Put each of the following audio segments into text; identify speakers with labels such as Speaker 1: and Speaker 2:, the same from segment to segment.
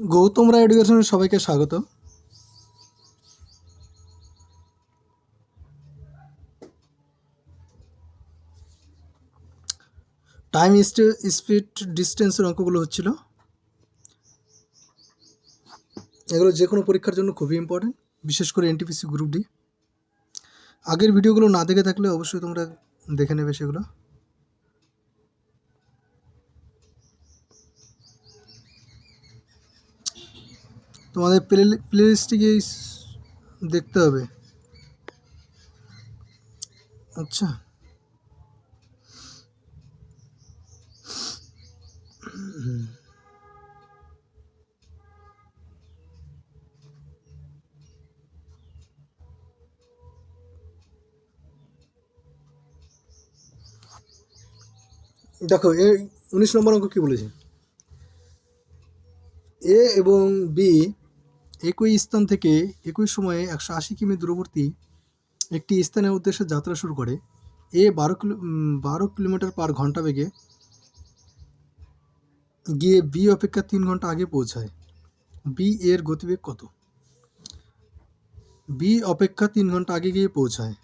Speaker 1: গৌতম রায় এডুকেশনের সবাইকে স্বাগত। টাইম স্পিড ডিস্টেন্সের অঙ্কগুলো হচ্ছিল। এগুলো যে কোনো পরীক্ষার জন্য খুবই ইম্পর্টেন্ট বিশেষ করে এনটিপিসি গ্রুপ ডি আগের ভিডিওগুলো না দেখে থাকলে অবশ্যই তোমরা দেখে নেবে সেগুলো। তোমাদের প্লে প্লে লিস্টে গিয়ে দেখতে হবে। আচ্ছা। দেখো, এ উনিশ নম্বর অঙ্ক কী বলেছে? এ এবং বি একই স্থান থেকে একই সময়ে একশো আশি কিমি দূরবর্তী একটি স্থানের উদ্দেশ্যে যাত্রা শুরু করে। এ বারো কিলো বারো কিলোমিটার পার ঘণ্টা বেগে গিয়ে বি অপেক্ষা তিন ঘণ্টা আগে পৌঁছায়। বি এর গতিবেগ কত? বি অপেক্ষা তিন ঘণ্টা আগে গিয়ে পৌঁছায়।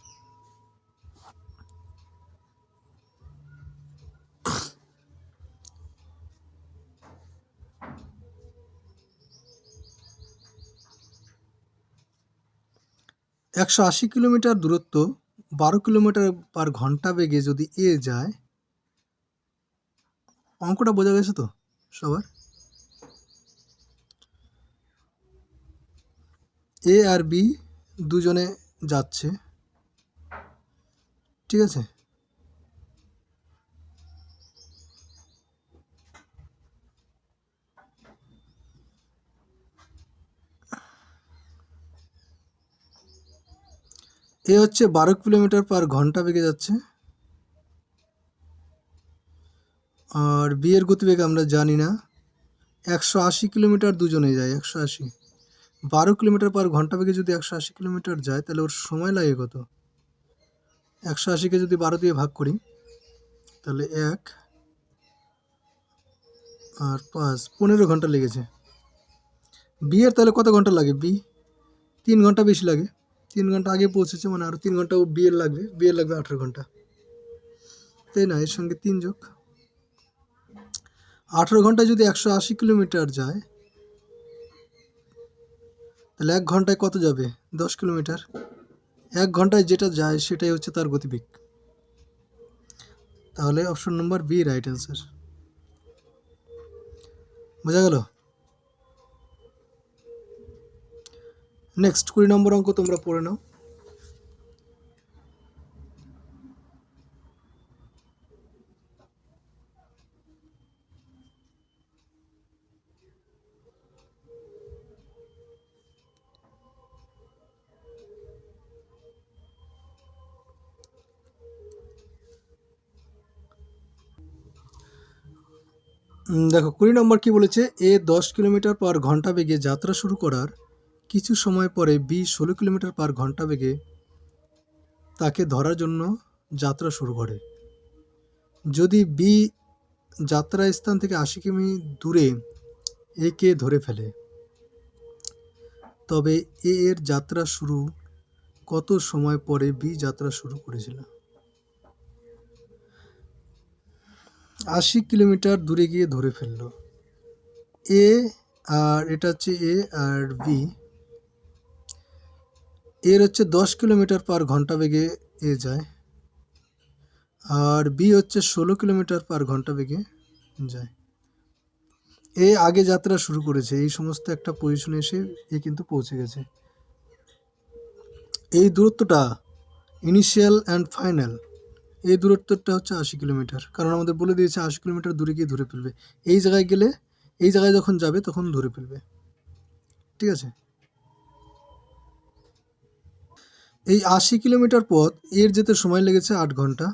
Speaker 1: একশো আশি কিলোমিটার দূরত্ব, বারো কিলোমিটার পার ঘণ্টা বেগে যদি এ যায়, অঙ্কটা বোঝা গেছে তো সবার? এ আর বি দুজনে যাচ্ছে। ঠিক আছে? এ হচ্ছে বারো কিলোমিটার পার ঘণ্টা বেগে যাচ্ছে। আর বি এর গতিবেগ আমরা জানি না। একশো আশি কিলোমিটার দুজনে যায়, একশো আশি। বারো কিলোমিটার পার ঘণ্টা বেগে যদি একশো আশি কিলোমিটার যায়, তাহলে ওর সময় লাগে কত? একশো আশিকে যদি বারো দিয়ে ভাগ করি, তাহলে এক। আর পাঁচ, পনেরো ঘণ্টা লেগেছে। বি এর তাহলে কত ঘণ্টা লাগে? বি। তিন ঘণ্টা বেশি লাগে। তিন ঘণ্টা আগে পৌঁছেছে মানে আরও তিন ঘণ্টা বিয়ের লাগবে বিয়ের লাগবে আঠেরো ঘণ্টা। তাই না? এর সঙ্গে তিন যোগ। আঠেরো ঘন্টায় যদি একশো আশি কিলোমিটার যায়, তাহলে এক ঘন্টায় কত যাবে? দশ কিলোমিটার। এক ঘন্টায় যেটা যায়, সেটাই হচ্ছে তার গতিবেগ। তাহলে option number B, right answer. বোঝা গেল? নেক্সট কুড়ি নম্বর অঙ্ক তোমরা পড়ে নাও। দেখো, কুড়ি নম্বর কি বলেছে? এ দশ কিলোমিটার পার ঘণ্টা বেগে যাত্রা শুরু করার কিছু সময় পরে বি ষোলো কিলোমিটার পার ঘণ্টা বেগে তাকে ধরার জন্য যাত্রা শুরু করে। যদি বি যাত্রা স্থান থেকে আশি কিমি দূরে একে ধরে ফেলে, তবে এ এর যাত্রা শুরু কত সময় পরে বি যাত্রা শুরু করেছিল? আশি কিলোমিটার দূরে গিয়ে ধরে ফেলল। এ আর এটা হচ্ছে এ আর বি। এর হচ্ছে দশ কিলোমিটার পার ঘণ্টা বেগে এ যায় আর বি হচ্ছে ষোলো কিলোমিটার পার ঘণ্টা বেগে যায়। এ আগে যাত্রা শুরু করেছে, এই সমস্ত একটা পজিশনে এসে এ কিন্তু পৌঁছে গেছে। এই দূরত্বটা ইনিশিয়াল অ্যান্ড ফাইনাল এই দূরত্বটা হচ্ছে আশি কিলোমিটার। কারণ আমাদের বলে দিয়েছে আশি কিলোমিটার দূরে গিয়ে ধরে ফেলবে। এই জায়গায় গেলে, এই জায়গায় যখন যাবে তখন ধরে ফেলবে। ঠিক আছে? এই আশি কিলোমিটার পথ, এর যেতে সময় লেগেছে আট ঘণ্টা।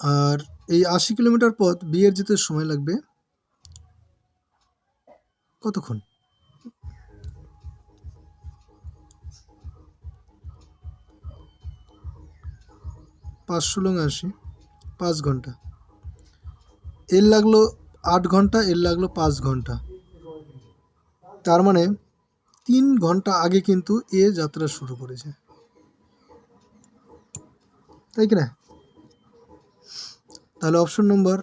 Speaker 1: আর এই আশি কিলোমিটার পথ, বি এর যেতে সময় লাগবে কতক্ষণ? পাঁচশো লং আশি, পাঁচ ঘণ্টা। এর লাগল আট ঘণ্টা, এর লাগল পাঁচ ঘণ্টা। তার মানে তিন ঘণ্টা আগে কিন্তু এ যাত্রা শুরু করেছে। তাই কি না তাহলে option number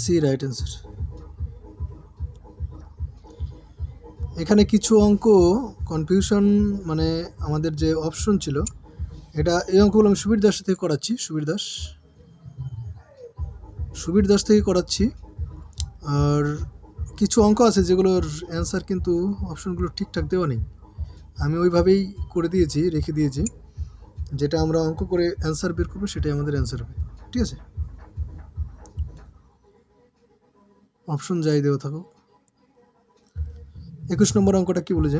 Speaker 1: C right answer এখানে কিছু অঙ্ক কনফিউশন মানে আমাদের যে অপশন ছিল, এটা এই অঙ্কগুলো আমি সুবীর দাস থেকে করাচ্ছি, সুবীর দাস। সুবীর দাস থেকে করাচ্ছি। আর কিছু অঙ্ক আছে যেগুলোর অ্যান্সার কিন্তু অপশনগুলো ঠিকঠাক দেওয়া নেই। আমি ওইভাবেই করে দিয়েছি, রেখে দিয়েছি। যেটা আমরা অঙ্ক করে অ্যান্সার বের করব, সেটাই আমাদের অ্যান্সার হবে। ঠিক আছে? অপশন যাই দেওয়া থাকো একুশ নম্বর অঙ্কটা কি বলেছে?